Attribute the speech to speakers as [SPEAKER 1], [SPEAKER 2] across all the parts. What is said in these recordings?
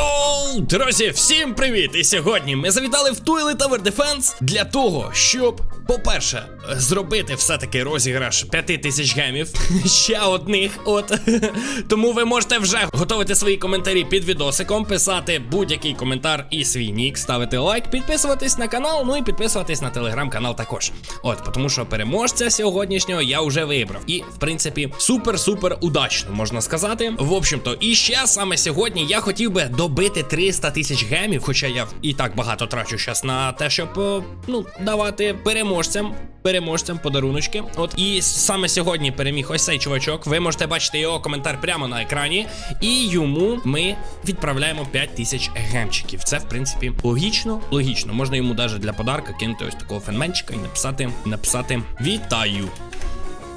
[SPEAKER 1] よ Йоу, друзі, всім привіт! І сьогодні ми завітали в Toilet Tower Defense для того, щоб, по-перше, зробити все-таки розіграш 5000 гемів. Ще одних. От. Тому ви можете вже готувати свої коментарі під відосиком, писати будь-який коментар і свій нік, ставити лайк, підписуватись на канал, ну і підписуватись на телеграм-канал також. От, тому що переможця сьогоднішнього я вже вибрав. І, в принципі, супер-супер удачно, можна сказати. В общем-то, і ще саме сьогодні я хотів би добити 300 тисяч гемів, хоча я і так багато трачу зараз на те, щоб е, ну, давати переможцям. Переможцям подаруночки. От і саме сьогодні переміг ось цей чувачок. Ви можете бачити його коментар прямо на екрані. І йому ми відправляємо 5 тисяч гемчиків. Це, в принципі, логічно. Логічно. Можна йому навіть для подарка кинути ось такого фенменчика і написати, написати Вітаю.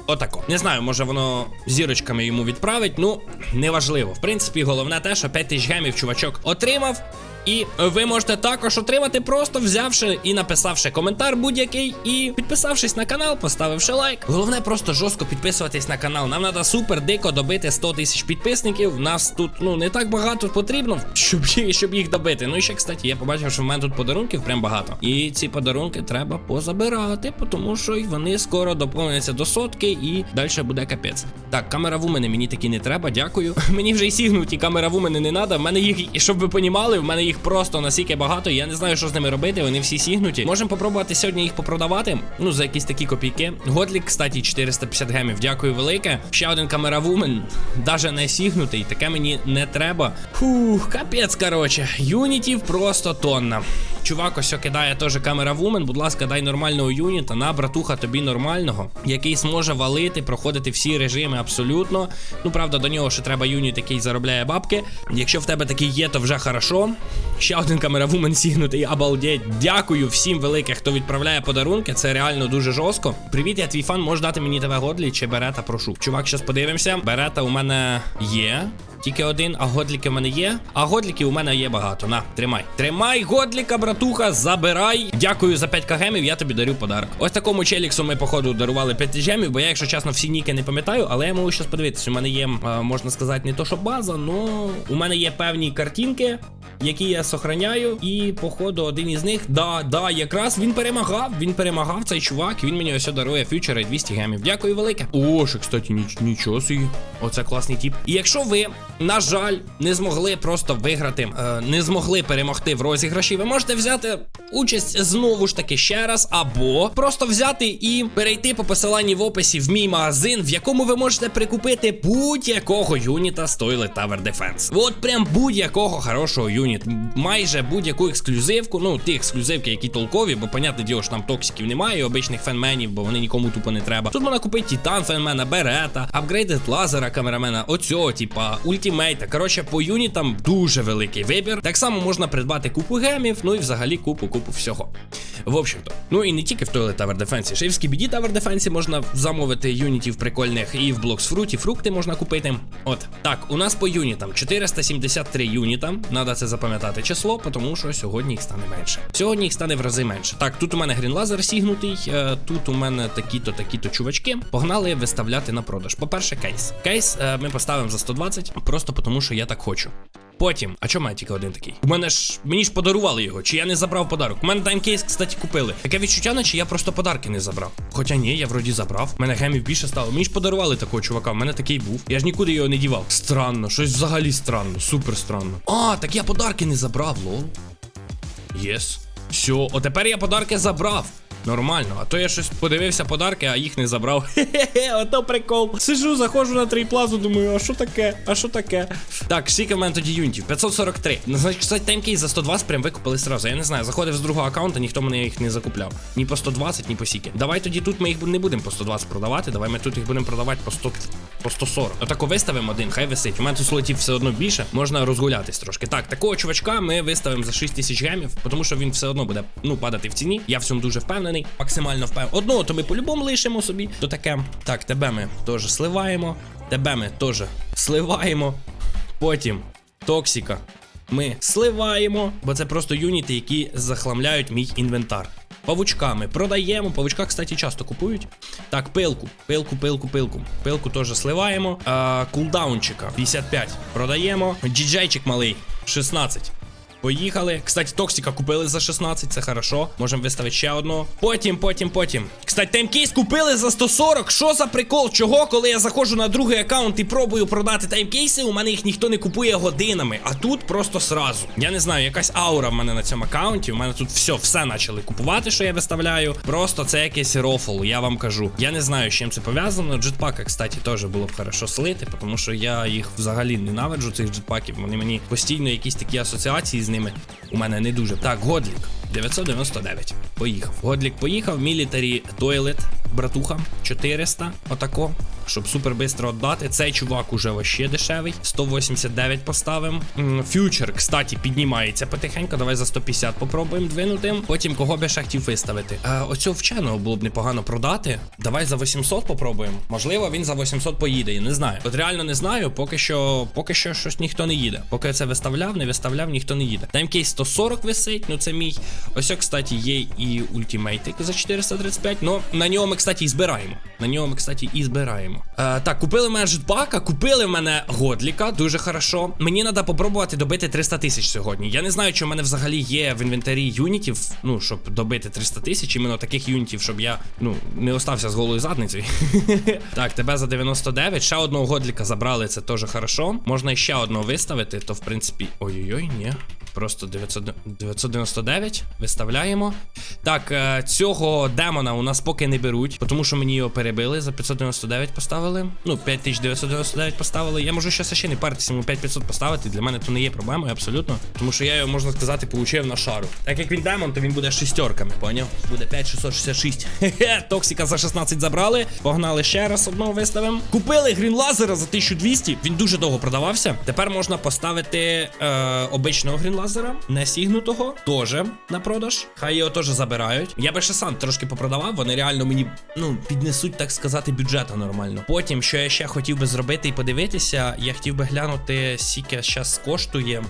[SPEAKER 1] Отако. Не знаю, може воно зірочками йому відправить. Ну, неважливо. В принципі, головне те, що 5 тисяч гемів чувачок отримав. І ви можете також отримати, просто взявши і написавши коментар будь-який, і підписавшись на канал, поставивши лайк. Головне просто жорстко підписуватись на канал. Нам треба супер дико добити 100 тисяч підписників. Нас тут ну не так багато потрібно, щоб, щоб їх добити. Ну і ще, кстати, я побачив, що в мене тут подарунків прям багато. І ці подарунки треба позабирати, тому що вони скоро доповняться до сотки, і далі буде капець. Так, камера вумени мені такі не треба, дякую. Мені вже й сігнуті камера вумени не треба. В мене їх, щоб ви понімали, в мене їх просто настільки багато. Я не знаю, що з ними робити. Вони всі сігнуті. Можемо попробувати сьогодні їх попродавати. Ну, за якісь такі копійки. Годлік, кстати, 450 гемів. Дякую велике. Ще один камеравумен. Даже не сігнутий. Таке мені не треба. Фух, капець, короче. Юнітів просто тонна. Чувак, ось кидає теж камера вумен. Будь ласка, дай нормального юніта. На, братуха, тобі нормального, який зможе валити, проходити всі режими абсолютно. Ну, правда, до нього ще треба юніт, який заробляє бабки. Якщо в тебе такий є, то вже хорошо. Ще один камера вумен сігнутий, обалдеть. Дякую всім великим, хто відправляє подарунки. Це реально дуже жорстко. Привіт, я твій фан. Можеш дати мені тебе годлі чи берета, прошу. Чувак, щас подивимося. Берета у мене є. Тільки один, а годліки в мене є. А годліків у мене є багато. На, тримай. Тримай, годліка, братуха, забирай. Дякую за 5 кагемів, я тобі дарю подарок. Ось такому челіксу ми, походу, дарували 5 гемів, бо я, якщо чесно, всі ніки не пам'ятаю, але я можу щас подивитися. У мене є, можна сказати, не то, що база, але у мене є певні картинки. Які я сохраняю, і походу один із них, да, да, якраз він перемагав. Він перемагав цей чувак. Він мені ось дарує фьючера і 200 гемів. Дякую велике. О, ще, кстати, ніч, нічого собі. Оце класний тіп. І якщо ви, на жаль, не змогли просто виграти, е, не змогли перемогти в розіграші, ви можете взяти участь знову ж таки ще раз, або просто взяти і перейти по посиланні в описі в мій магазин, в якому ви можете прикупити будь-якого юніта з Toilet Tower Defense. От прям будь-якого хорошого юніта. Майже будь-яку ексклюзивку, ну ті ексклюзивки, які толкові, бо, понятне діло, що там токсиків немає, обичних фенменів, бо вони нікому тупо не треба. Тут можна купити Титан фенмена, Берета, апгрейдед лазера камерамена, оцього, типа, ультімейта. Коротше, по юнітам дуже великий вибір. Так само можна придбати купу гемів, ну і взагалі купу купу всього. В общем-то, ну і не тільки в Toilet Tower Defense, ще й в Skibidi Tower Defense можна замовити юнітів прикольних, і в Blocks Fruit, і фрукти можна купити. От так, у нас по юнітам 473 юніта. Надо це запам'ятати число, тому що сьогодні їх стане менше. Сьогодні їх стане в рази менше. Так, тут у мене грін лазер сігнутий, е, тут у мене такі-то, такі-то чувачки. Погнали виставляти на продаж. По-перше, кейс. Кейс е, ми поставимо за 120, просто тому що я так хочу. Потім, а чому я тільки один такий? У мене ж мені ж подарували його, чи я не забрав подарок. У мене таймкейс, кстати, купили. Таке відчуття, наче я просто подарки не забрав. Хоча ні, я вроді забрав. У мене гемів більше стало. Мені ж подарували такого чувака. У мене такий був. Я ж нікуди його не дівав. Странно, щось взагалі странно, супер странно. А, так я подарки не забрав, лол. Єс. Все, о тепер я подарки забрав. Нормально, а то я щось подивився подарки, а їх не забрав. Хе-хе, ото прикол. Сижу, заходжу на трейплазу, думаю, а що таке? А що таке? Так, скільки в мене тоді юнітів? 543. Ну, значить, кстати, таймкейс за 120 прям викупили сразу. Я не знаю, заходив з другого аккаунта, ніхто мене їх не закупляв. Ні по 120, ні по сіки. Давай тоді тут ми їх не будемо по 120 продавати. Давай ми тут їх будемо продавати по 100, по 140. Отако виставимо один, хай висить. У мене тут слотів все одно більше, можна розгулятись трошки. Так, такого чувачка ми виставимо за 6 тисяч гемів, тому що він все одно буде ну падати в ціні. Я в цьому дуже впевнений. Максимально впевнений. Одного то ми по-любому лишимо собі. То таке. Так, тебе ми теж сливаємо. Тебе ми теж сливаємо. Потім Токсіка ми сливаємо, бо це просто юніти, які захламляють мій інвентар. Павучками продаємо. Павучка, кстати, часто купують. Так, пилку, пилку, пилку, пилку. Пилку теж сливаємо. А, кулдаунчика 55 продаємо. Джіджейчик малий. 16. Поїхали. Кстати, Токсика купили за 16, це хорошо. Можемо виставити ще одного. Потім, потім, потім. Кстати, таймкейс купили за 140. Що за прикол? Чого, коли я заходжу на другий аккаунт і пробую продати таймкейси, у мене їх ніхто не купує годинами. А тут просто сразу. Я не знаю, якась аура в мене на цьому аккаунті. У мене тут все, все почали купувати, що я виставляю. Просто це якийсь рофл, я вам кажу. Я не знаю, з чим це пов'язано. Джетпака, кстати, теж було б хорошо слити, тому що я їх взагалі ненавиджу, цих джетпаків. Вони мені постійно якісь такі асоціації з ними у мене не дуже. Так, Годлік. 999. Поїхав. Годлік поїхав. Мілітарі Тойлет, братуха, 400. Отако. Щоб супер бистро віддати. Цей чувак уже вообще дешевий. 189 поставимо. Фьючер, кстати, піднімається потихеньку. Давай за 150 попробуємо двинути. Потім кого би ще хотів виставити. Е, оцього вченого було б непогано продати. Давай за 800 попробуємо. Можливо, він за 800 поїде. Я не знаю. От реально не знаю, поки що, поки що щось ніхто не їде. Поки я це виставляв, не виставляв, ніхто не їде. Таймкейс 140 висить, ну це мій. Ось, кстати, є і ультимейтик за 435. Ну, на нього ми, кстати, і збираємо. На нього ми, кстати, і збираємо. Е, так, купили мене джетпака, купили в мене годліка, дуже хорошо. Мені треба попробувати добити 300 тисяч сьогодні. Я не знаю, чи в мене взагалі є в інвентарі юнітів, ну, щоб добити 300 тисяч, іменно таких юнітів, щоб я ну, не остався з голою задницею. так, тебе за 99. Ще одного годліка забрали, це теж хорошо. Можна ще одного виставити, то в принципі. Ой-ой-ой, ні. Просто 900, 999 виставляємо. Так, е, цього демона у нас поки не беруть, тому що мені його перебили. За 599 поставили. Ну, 5999 поставили. Я можу щас ще не паритися, йому 5500 поставити. Для мене то не є проблемою абсолютно. Тому що я його, можна сказати, получив на шару. Так як він демон, то він буде шістерками, поняв? Буде 5666. Хе-хе, Токсика за 16 забрали. Погнали ще раз одного виставимо. Купили грін лазера за 1200. Він дуже довго продавався. Тепер можна поставити е, обичного грін лазера, не сігнутого, теж на продаж. Хай його теж забирають. Я би ще сам трошки попродавав. Вони реально мені ну піднесуть, так сказати, бюджета нормально. Потім, що я ще хотів би зробити і подивитися, я хотів би глянути, скільки зараз коштує.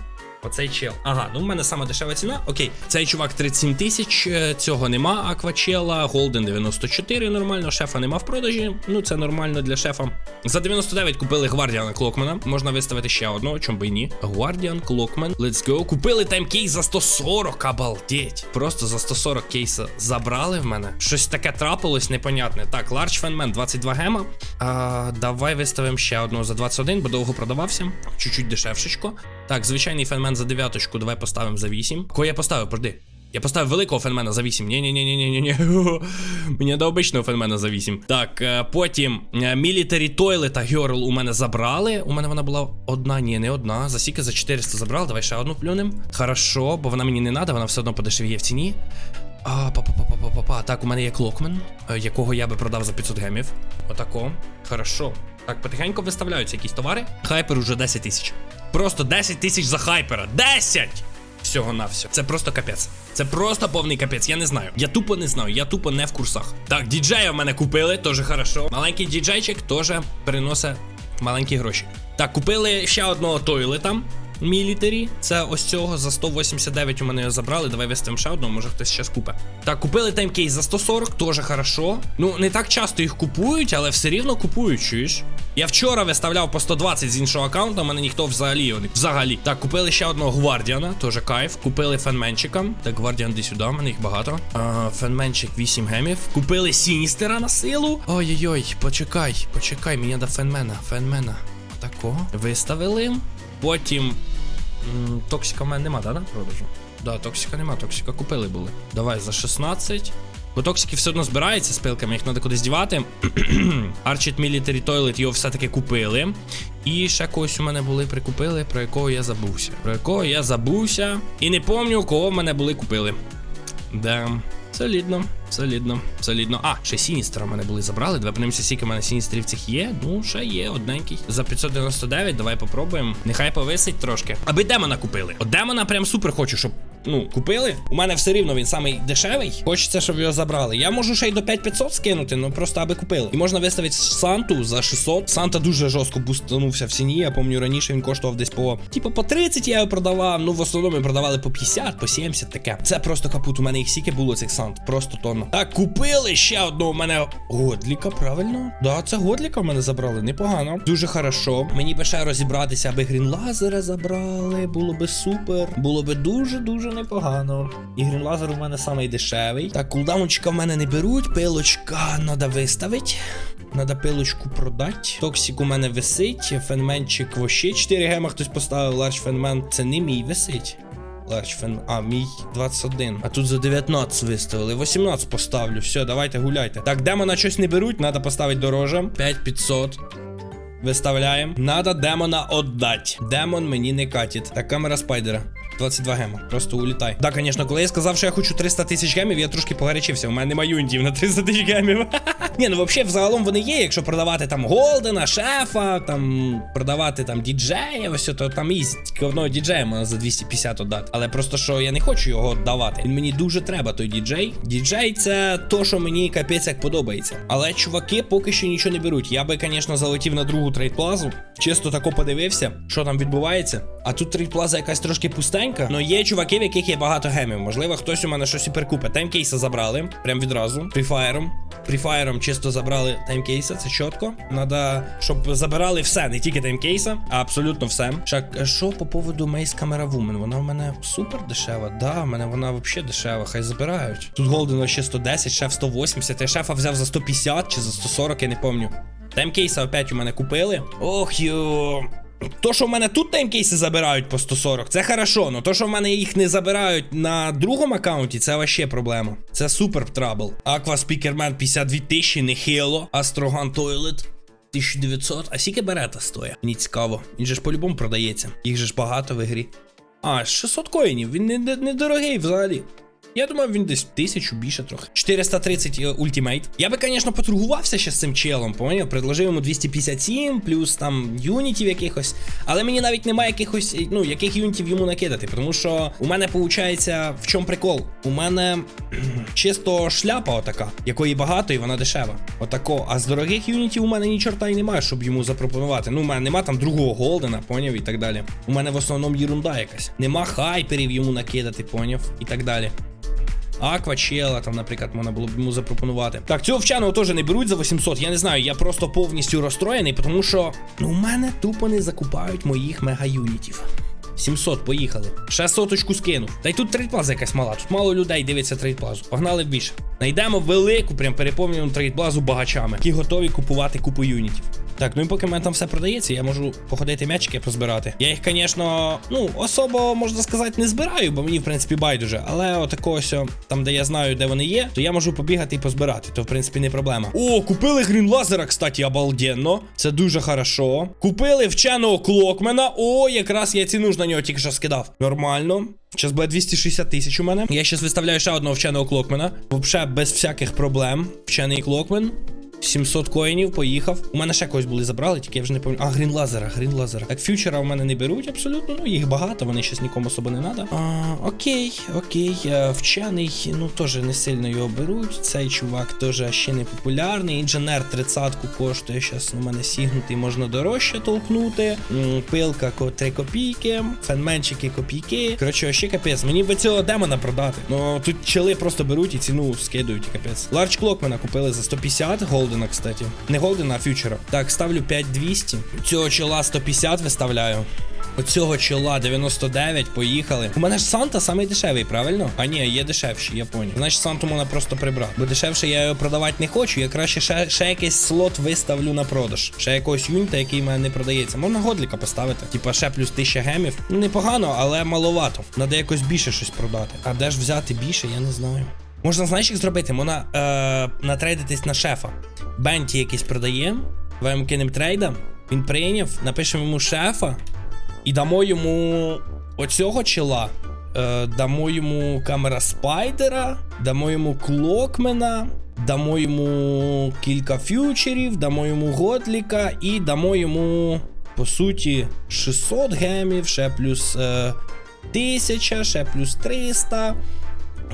[SPEAKER 1] Оцей чел. Ага, ну в мене саме дешева ціна. Окей, цей чувак 37 тисяч, е, цього нема. Аквачела, Голден 94, нормально, шефа нема в продажі. Ну це нормально для шефа. За 99 купили Гвардіана Клокмена. Можна виставити ще одного, чому би ні. Гвардіан Клокмен. Let's go. Купили таймкейс за 140, обалдеть. Просто за 140 кейса забрали в мене. Щось таке трапилось, непонятне. Так, Large Fanman 22 гема. А, давай виставимо ще одного за 21, бо довго продавався. Чуть-чуть дешевшечко. Так, звичайний фенмен за дев'яточку, давай поставимо за 8. Кого я поставив, пройди. Я поставив великого фенмена за 8. ні ні ні ні ні ні Мені до обичного фенмена за 8. Так, е, потім Military Toilet та Girl у мене забрали. У мене вона була одна, ні, не одна. За сіки за 400 забрали. Давай ще одну плюнем. Хорошо, бо вона мені не треба, вона все одно подешевіє в ціні. А, па па па па па па Так, у мене є клокмен, якого я би продав за 500 гемів. Отако. Хорошо. Так, потихеньку виставляються якісь товари. Хайпер уже 10 тисяч. Просто 10 тисяч за хайпера. 10! Всього на все. Це просто капець. Це просто повний капець. Я не знаю. Я тупо не знаю, я тупо не в курсах. Так, діджея в мене купили, теж хорошо. Маленький діджейчик теж приносить маленькі гроші. Так, купили ще одного тойлета. Мілітарі, це ось цього за 189 у мене його забрали. Давай виставимо ще одного, може хтось ще купе. Так, купили таймкейс за 140, теж хорошо. Ну, не так часто їх купують, але все рівно купують, чуєш? Я вчора виставляв по 120 з іншого аккаунта, у мене ніхто взагалі. Взагалі. Так, купили ще одного гвардіана, теж кайф. Купили фенменчика. Так, гвардіан іди сюди, мене їх багато. А, фенменчик 8 гемів. Купили Сіністера на силу. Ой-ой-ой, почекай, почекай, мені до фенмена. Фенмена. Такого. Виставили. Потім. Токсика в мене нема, да, на продажу? Да, токсика нема, токсика купили були. Давай за 16. Бо токсики все одно збираються з пилками, їх треба кудись дівати. Archet Military Toilet його все-таки купили. І ще когось у мене були прикупили, про якого я забувся. Про якого я забувся. І не пам'ятаю, кого в мене були купили. Да. Солідно, солідно, солідно. А, ще Сіністера в мене були забрали. Давай подивимося, скільки в мене Сіністерів цих є. Ну, ще є одненький. За 599, давай попробуємо. Нехай повисить трошки. Аби демона купили. От демона прям супер хочу, щоб ну, купили. У мене все рівно він самий дешевий. Хочеться, щоб його забрали. Я можу ще й до 5500 скинути, ну просто аби купили. І можна виставити Санту за 600. Санта дуже жорстко бустанувся в ціні. Я пам'ятаю, раніше він коштував десь по типу по 30 я його продавав. Ну в основному продавали по 50, по 70 таке. Це просто капут. У мене їх стільки було цих сант. Просто тонна. Так, купили ще одного. У мене годліка, правильно? Да, це годліка в мене забрали. Непогано. Дуже хорошо. Мені би ще розібратися, аби грінлазера забрали. Було би супер. Було би дуже-дуже непогано. І грінлазер у мене самий дешевий. Так, кулдаунчика в мене не беруть. Пилочка треба виставити. Надо пилочку продати. Токсик у мене висить. Фенменчик вообще 4 гема хтось поставив. Ларч фенмен. Це не мій висить. Ларч фен. А, мій 21. А тут за 19 виставили. 18 поставлю. Все, давайте гуляйте. Так, демона щось не беруть, треба поставити дороже. 5500. Виставляємо. Надо демона отдать. Демон мені не катить. Так, камера спайдера. 22 гема. Просто улітай. Так, звісно, коли я сказав, що я хочу 300 тисяч гемів, я трошки погарячився. У мене немає юнітів на 300 тисяч гемів. Ні, ну взагалі, взагалом вони є. Якщо продавати там Голдена, шефа, там продавати там діджея, ось то там. Тільки одного діджея можна за 250 отдати. Але просто що я не хочу його віддавати. Він мені дуже треба, той діджей. Діджей це то, що мені капець як подобається. Але чуваки поки що нічого не беруть. Я би, звісно, залетів на другу трейдплазу. Чисто тако подивився, що там відбувається. А тут трейдплаза якась трошки пустенька. Но є чуваки, в яких є багато гемів. Можливо, хтось у мене щось і перекупить. Таймкейса забрали. Прям відразу. Пріфаєром. Пріфаєром чисто забрали таймкейса, це чітко. Надо, щоб забирали все, не тільки таймкейса, а абсолютно все. Шак, що по поводу Мейс Камера Вумен? Вона в мене супер дешева. Да, в мене вона взагалі дешева, хай забирають. Тут Голден ще 110, шеф 180. Я шефа взяв за 150 чи за 140, я не пам'ятаю. Таймкейса опять у мене купили. Ох йо. То, що в мене тут таймкейси забирають по 140, це хорошо, но то, що в мене їх не забирають на другому аккаунті, це вообще проблема. Це супер трабл. Аква Спікермен 52 тисячі, нехило. Астроган Тойлет 1900. А скільки берета стоїть? Мені цікаво. Він же ж по-любому продається. Їх же ж багато в ігрі. А, 600 коїнів, він не, не, не взагалі. Я думаю, він десь тисячу більше трохи. 430 е, ультимейт. Я би, звісно, поторгувався ще з цим челом, поняв? Предложив йому 257, плюс там юнітів якихось. Але мені навіть немає якихось, е, ну, яких юнітів йому накидати. Тому що у мене виходить, в чому прикол? У мене чисто шляпа отака, якої багато і вона дешева. Отако. А з дорогих юнітів у мене ні чорта й немає, щоб йому запропонувати. Ну, у мене нема там другого голдена, поняв, і так далі. У мене в основному єрунда якась. Нема хайперів йому накидати, поняв, і так далі. Аквачела, там, наприклад, можна було б йому запропонувати. Так, цього вченого теж не беруть за 800. Я не знаю, я просто повністю розстроєний, тому що ну, у мене тупо не закупають моїх мега-юнітів. 700, поїхали. Ще соточку скину. Та й тут трейдплаза якась мала. Тут мало людей дивиться трейдплазу. Погнали більше. Найдемо велику, прям переповнену трейдплазу багачами, які готові купувати купу юнітів. Так, ну і поки мене там все продається, я можу походити м'ячики позбирати. Я їх, звісно, ну, особо, можна сказати, не збираю, бо мені, в принципі, байдуже. Але отако ось, там, де я знаю, де вони є, то я можу побігати і позбирати. То, в принципі, не проблема. О, купили грін лазера, кстати, обалденно. Це дуже хорошо. Купили вченого клокмена. О, якраз я ціну ж на нього тільки що скидав. Нормально. Зараз буде 260 тисяч у мене. Я зараз виставляю ще одного вченого клокмена. Взагалі без всяких проблем. Вчений клокмен. 700 коїнів, поїхав. У мене ще когось були забрали, тільки я вже не пам'ятаю. А, грін лазера, грін лазера. Так, фьючера в мене не беруть абсолютно. Ну, їх багато, вони щось нікому особо не треба. А, окей, окей. А, вчений, ну теж не сильно його беруть. Цей чувак теж ще не популярний. Інженер 30-ку коштує. Зараз у мене сігнутий, можна дорожче толкнути. Пилка 3 копійки, фенменчики копійки. Коротше, ще капець. Мені би цього демона продати. Ну тут чели просто беруть і ціну скидують, капець. Ларч Клокмена купили за 150 Голдена, кстати. Не Голдена, а фьючера. Так, ставлю 5200. Цього чола 150 виставляю. Оцього чола 99, поїхали. У мене ж Санта самий дешевий, правильно? А ні, є дешевші, я поняв. Значить, Санту можна просто прибрати. Бо дешевше я його продавати не хочу. Я краще ще, ще якийсь слот виставлю на продаж. Ще якогось юніта, який в мене не продається. Можна годліка поставити. Типа ще плюс 1000 гемів. Непогано, але маловато. Надо якось більше щось продати. А де ж взяти більше, я не знаю. Можна, знаєш, як зробити? Можна е, натрейдитись на шефа. Бенті якийсь продає. Йому кинемо трейда. Він прийняв, напишемо йому шефа. І дамо йому оцього чола. Е, дамо йому камера спайдера, дамо йому клокмена, дамо йому кілька фьючерів, дамо йому готліка і дамо йому, по суті, 600 гемів, ще плюс е, 1000, ще плюс 300.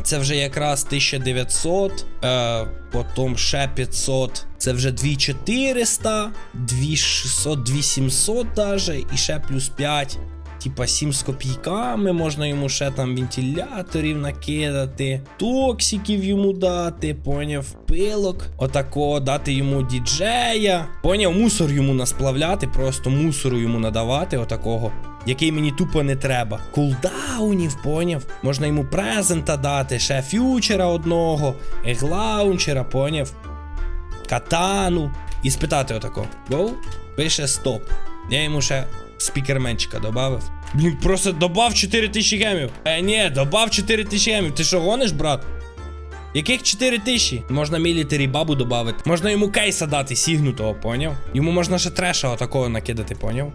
[SPEAKER 1] Це вже якраз 1900, е, потім ще 500, це вже 2400, 2600, 2700 даже, і ще плюс 5. Типа 7 з копійками, можна йому ще там вентиляторів накидати, токсиків йому дати, поняв, пилок, отакого, дати йому діджея, поняв, мусор йому насплавляти, просто мусору йому надавати, отакого, який мені тупо не треба. Кулдаунів, поняв, можна йому презента дати, ще фьючера одного, еглаунчера, поняв, катану. І спитати отако. Гоу, пише стоп. Я йому ще спікерменчика добавив. Блін, просто добав 4000 гемів. Е, ні, добав 4000 гемів. Ти що гониш, брат? Яких 4000? Можна мілітарі бабу додати. Можна йому кейса дати, сігнутого, поняв? Йому можна ще треша отакого накидати, поняв?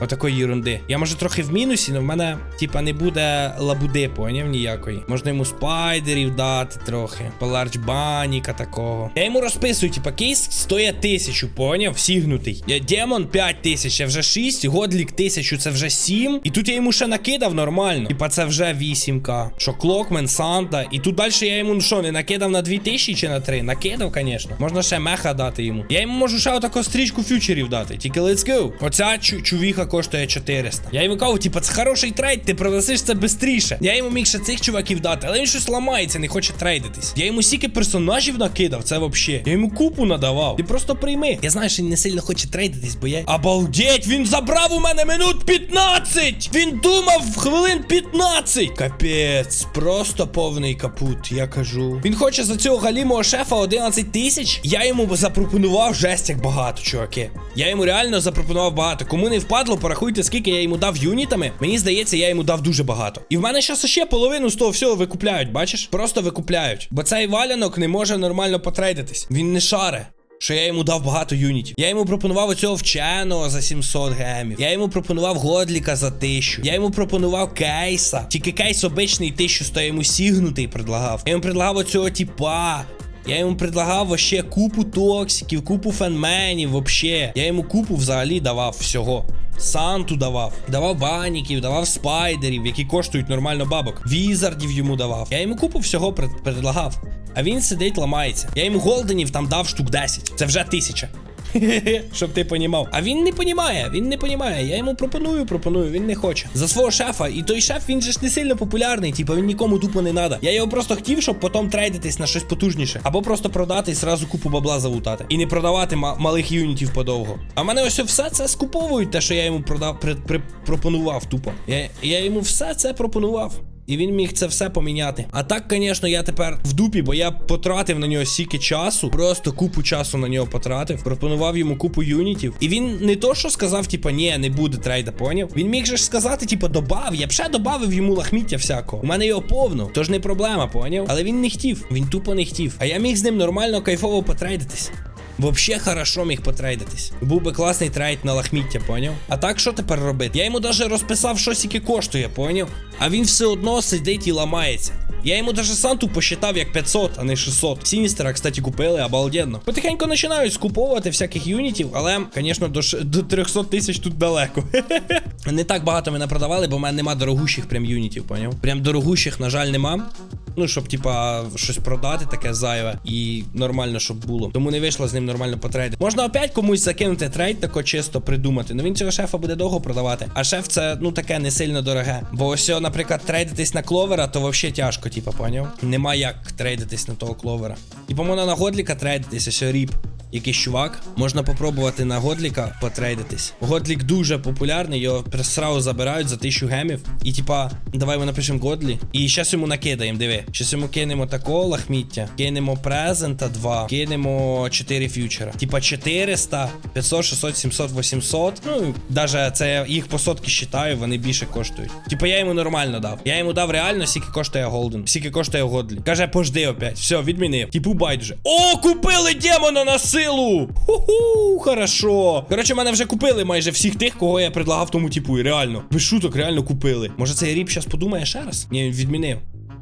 [SPEAKER 1] Отакої єрунди. Я може трохи в мінусі, але в мене, типа, не буде лабуди, поняв ніякої. Можна йому спайдерів дати трохи. Паларч баніка такого. Я йому розписую, типа, кейс стоїть тисячу, поняв? Сігнутий. Демон 5 тисяч, це вже 6, годлік 1000, це вже 7. І тут я йому ще накидав нормально. Типа, це вже 8к. Що Клокмен, Санта. І тут далі я йому ну що, не накидав на 2000 чи на 3? Накидав, звісно. Можна ще меха дати йому. Я йому можу ще отаку стрічку фьючерів дати. Тільки let's go. Оця чу чувіха коштує 400. Я йому кажу, типа, це хороший трейд, ти продасиш це швидше. Я йому міг ще цих чуваків дати, але він щось ламається, не хоче трейдитись. Я йому стільки персонажів накидав, це вообще. Я йому купу надавав. Ти просто прийми. Я знаю, що він не сильно хоче трейдитись, бо я. Обалдеть, він забрав у мене минут 15! Він думав хвилин 15! Капець, просто повний капут, я кажу. Він хоче за цього галімого шефа 11 тисяч. Я йому запропонував жесть як багато, чуваки. Я йому реально запропонував багато. Кому не впадло, порахуйте, скільки я йому дав юнітами. Мені здається, я йому дав дуже багато. І в мене зараз ще половину з того всього викупляють, бачиш? Просто викупляють. Бо цей валянок не може нормально потрейдитись. Він не шаре. Що я йому дав багато юнітів. Я йому пропонував оцього вченого за 700 гемів. Я йому пропонував годліка за 1000. Я йому пропонував кейса. Тільки кейс обичний 1000 стоїть йому сігнутий предлагав. Я йому предлагав оцього типа. Я йому предлагав вообще купу токсиків, купу фенменів, вообще. Я йому купу взагалі давав всього. Санту давав, давав баніків, давав спайдерів, які коштують нормально бабок. Візардів йому давав. Я йому купу всього пред- предлагав. А він сидить, ламається. Я йому голденів там дав штук 10. Це вже тисяча. Щоб ти понімав. А він не понімає, він не понімає. Я йому пропоную, пропоную, він не хоче. За свого шефа. І той шеф, він же ж не сильно популярний, типу він нікому тупо не надо. Я його просто хотів, щоб потім трейдитись на щось потужніше. Або просто продати і зразу купу бабла залутати. І не продавати ма- малих юнітів подовго. А мене ось все це скуповують, те, що я йому продав, при, при- пропонував тупо. Я, я йому все це пропонував. І він міг це все поміняти. А так, звісно, я тепер в дупі, бо я потратив на нього стільки часу, просто купу часу на нього потратив, пропонував йому купу юнітів. І він не то, що сказав, типа, ні, не буде трейда, поняв? Він міг же ж сказати, типа, добав. Я б ще добавив йому лахміття всякого. У мене його повно, тож не проблема, поняв? Але він не хотів, він тупо не хотів. А я міг з ним нормально кайфово потрейдитись. Вообще хорошо міг потрейдитись. Був би класний трейд на лахміття, поняв? А так що тепер робити? Я йому даже розписав, що сіки коштує, поняв? А він все одно сидить і ламається. Я йому даже санту посчитав як 500, а не 600. Сіністера, кстати, купили обалденно. Потихеньку починають скуповувати всяких юнітів, але, звісно, до, до 300 тисяч тут далеко. не так багато ми напродавали, бо в мене нема дорогущих прям юнітів, поняв? Прям дорогущих, на жаль, нема. Ну, щоб, типа, щось продати, таке зайве, і нормально, щоб було. Тому не вийшло з ним нормально потрейдити. Можна опять комусь закинути трейд, тако чисто придумати. Ну він цього шефа буде довго продавати. А шеф це, ну таке не сильно дороге. Бо ось, наприклад, трейдитись на кловера, то взагалі тяжко, типа, поняв? Нема як трейдитись на того кловера. І по-моєму, на годліка трейдитися, що ріп. Якийсь чувак, можна попробувати на Годліка потрейдитись. Годлік дуже популярний, його сразу забирають за 1000 гемів. І типа, давай ми напишемо Годлі. І щас йому накидаємо, диви. Щас йому кинемо такого лахміття, кинемо презента 2, кинемо 4 фьючера. Типа 400, 500, 600, 700, 800. Ну, даже це їх по сотки считаю, вони більше коштують. Типа я йому нормально дав. Я йому дав реально, скільки коштує Голден, скільки коштує Годлі. Каже, пожди опять. Все, відмінив. Типу байдуже. О, купили демона на силу! Ху-ху, хорошо. Коротше, мене вже купили майже всіх тих, кого я предлагав тому типу. І реально. Без шуток, реально купили. Може цей ріп зараз подумає ще раз? Ні, він відмінив.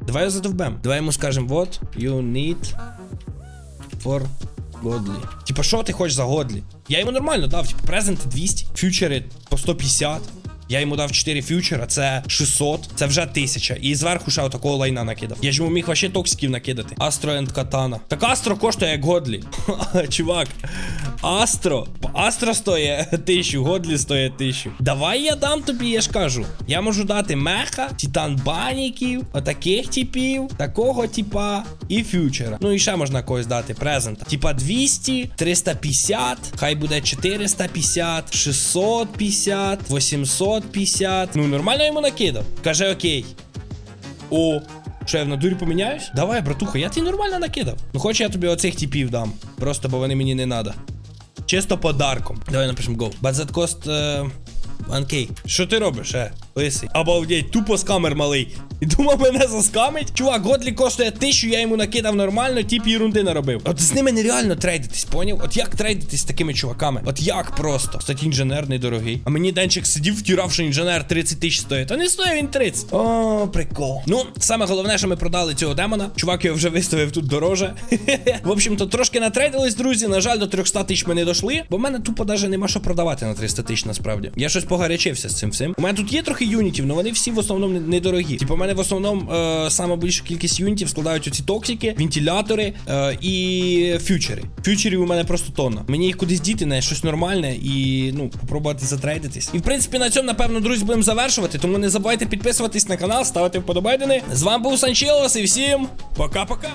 [SPEAKER 1] Давай його задовбем. Давай йому скажемо, вот, you need for Годлі. Типа, що ти хочеш за Годлі? Я йому нормально дав, типу, презенти 200, фьючери по 150. Я йому дав 4 фьючера, це 600, це вже 1000. І зверху ще отакого лайна накидав. Я ж йому міг вообще токсиків накидати. Астро енд катана. Так Астро коштує як Годлі. Чувак. Астро. Астро стоїть тисячу, Годлі стоїть тисячу. Давай я дам тобі, я ж кажу. Я можу дати меха, титан баніків, отаких типів, такого типа і фьючера. Ну і ще можна когось дати презента. Типа 200, 350, хай буде 450, 650, 850. Ну нормально йому накидав. Каже окей. О, що я в натурі поміняюсь? Давай, братуха, я тобі нормально накидав. Ну хоч я тобі оцих типів дам. Просто бо вони мені не надо. Чисто подарком. Давай напишемо go. But that cost... Uh... 1K. Що ти робиш, е? Лисий. Обалдеть, тупо скамер малий. І думав мене заскамить. Чувак, Годлі коштує тисячу, я йому накидав нормально, тіп ерунди наробив. От з ними нереально трейдитись, поняв? От як трейдитись з такими чуваками? От як просто? Кстати, інженер недорогий. А мені денчик сидів, втірав, що інженер 30 тисяч стоїть. А не стоїть він 30. О, прикол. Ну, саме головне, що ми продали цього демона. Чувак його вже виставив тут дороже. В общем-то, трошки натрейдились, друзі. На жаль, до 300 тисяч ми не дойшли, бо в мене тупо навіть нема що продавати на 300 тисяч насправді. Я щось погарячився з цим всім. У мене тут є трохи юнітів, але вони всі в основному не- недорогі. Типу, у мене в основному е, саме більшу кількість юнітів складають оці токсики, вентилятори е, і фьючери. Фьючерів у мене просто тонна. Мені їх кудись діти на щось нормальне і ну попробувати затрейдитись. І в принципі на цьому, напевно, друзі, будемо завершувати. Тому не забувайте підписуватись на канал, ставити вподобайдени. З вами був Санчелос і всім пока-пока.